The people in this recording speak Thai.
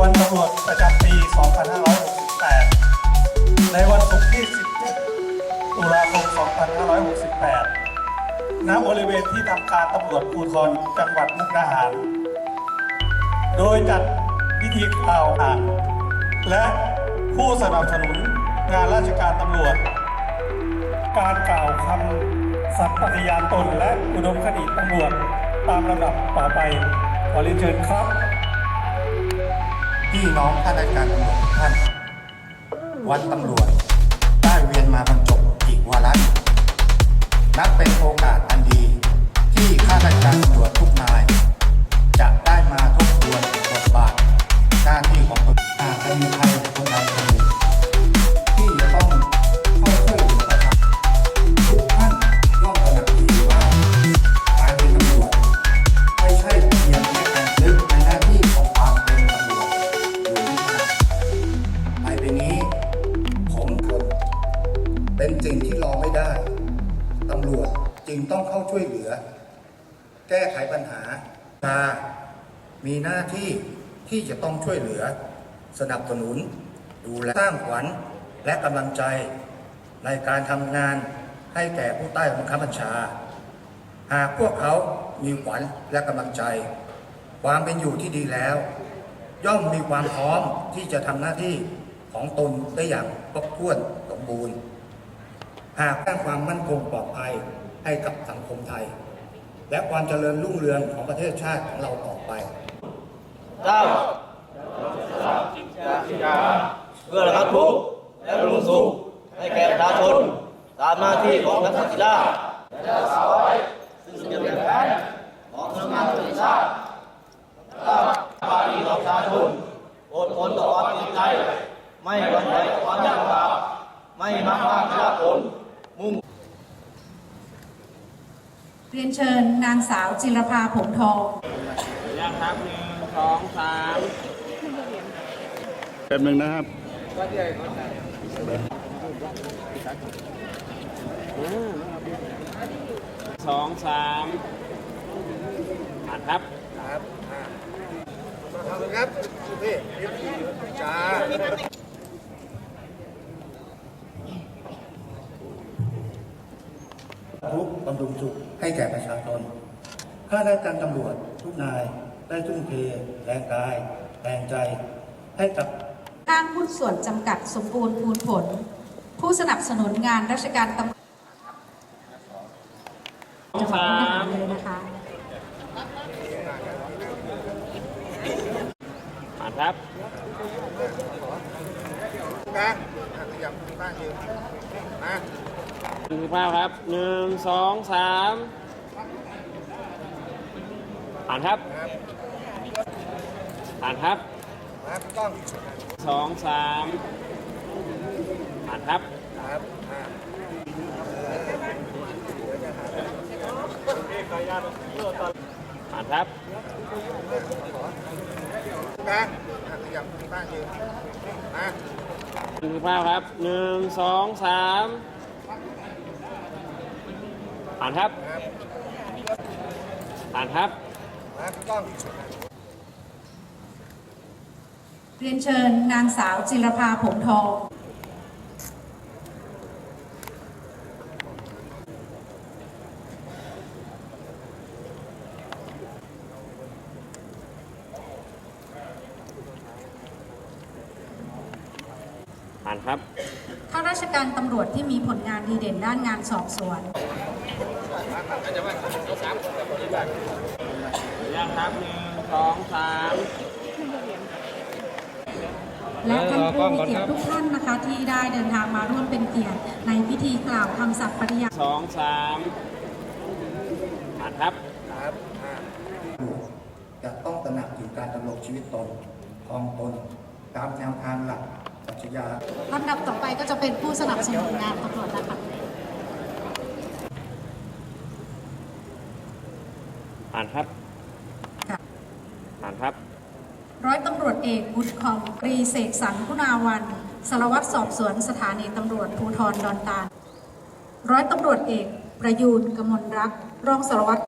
วันตำรวจประจำปี 2568 ในวันศุกร์ที่ 17 ตุลาคม 2568 ณ บริเวณที่ทำการตำรวจภูธรจังหวัดมุกดาหาร โดยจัดพิธีกล่าวอ่านและผู้สนับสนุนงานราชการตำรวจ การกล่าวคำสัตย์ปฏิญาณตนและอุดมคติตำรวจตามลำดับต่อไป ขอเรียนเชิญครับ พี่น้องข้าราชการตำรวจทุกท่าน วันตำรวจได้เวียนมาบรรจบอีกวาระนับเป็นโอกาสอันดี เป็นสิ่งที่รอไม่ได้ตำรวจจึงต้องเข้าช่วยเหลือ แก้ไขปัญหาตามีหน้าที่ที่จะต้องช่วยเหลือ สนับสนุน ดูแลสร้างขวัญและกำลังใจในการทำงานให้แก่ผู้ใต้บังคับบัญชา หากพวกเขามีขวัญและกำลังใจ ความเป็นอยู่ที่ดีแล้ว ย่อมมีความพร้อมที่จะทำหน้าที่ของตนได้อย่างครบถ้วนสมบูรณ์ หากสร้างความมั่นคงปลอดภัยให้กับสังคมไทย และความเจริญรุ่งเรืองของประเทศชาติของเราต่อไปเก้าเพื่อระงับทุกข์และบำรุงสุขให้แก่ประชาชนตามหน้าที่ของนักสันติราษฎร์และรักษาไว้ซึ่งเป็นแผนของพนักงานตำรวจชาติและปารีของประชาชนอดทนต่อความเจ็บใจ ไม่หวั่นไหวต่อความยากลำบากไม่มักมากที่ยากผลมุ่ง เรียนเชิญนางสาวจิรภาผงทองยังครับหนึ่งสองสามแป๊บหนึ่งนะครับสองสามผ่านครับครับขอบคุณครับพี่จ้า ทุกข์บำรุงสุขให้แก่ประชาชนข้าราชการตำรวจทุกนายได้ทุ่มเทแรงกายแรงใจให้กับห้างหุ้นส่วนจำกัดสมบูรณ์พูนผล ผู้สนับสนุนงานราชการตำรวจจังหวัดมุกดาหารเลยนะคะผ่านครับนะขยับบ้านยืนนะ หนึ่งภาพครับหนึ่งสองสามผ่านครับผ่านครับนะกล้องสองสามผ่านครับครับอ่าผ่านครับนะขยับบ้านยืนนะหนึ่งภาพครับหนึ่งสองสาม ผ่านครับ ผ่านครับนะกล้องเรียนเชิญนางสาวจิรภาผงทองผ่านครับ ข้าราชการตำรวจที่มีผลงานดีเด่นด้านงานสอบสวน และท่านผู้มีเกียรติทุกท่านนะคะที่ได้เดินทางมาร่วมเป็นเกียรติในพิธีกล่าวคำสัตย์ปฏิญาณสองสามผ่านครับครับอ่าจะต้องตระหนักถึงการดำรงชีวิตตนครองตนตามแนวทางหลักปรัชญาลำดับต่อไปก็จะเป็นผู้สนับสนุนงานตำรวจนะคะ ผ่านครับค่ะ ผ่านครับ ร้อยตำรวจเอกบุญคองปรีเสกสรรคุณาวันสารวัตรสอบสวนสถานีตำรวจภูธรดอนตาลร้อยตำรวจเอก ประยูนกมลรัก รองสารวัตร